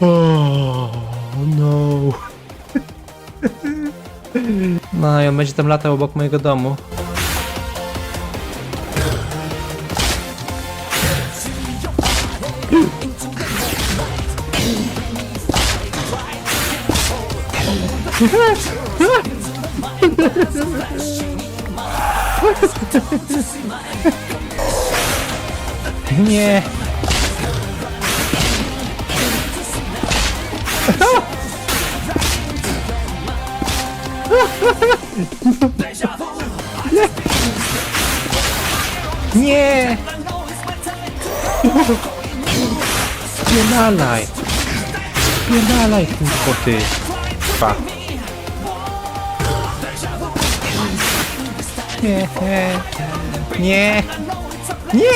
Oh, no. No i on będzie tam latał obok mojego domu. Nie. Nie! Spierdalaj! Spierdalaj, kurwa, ty! Fuck. Nie! Nie! Nie!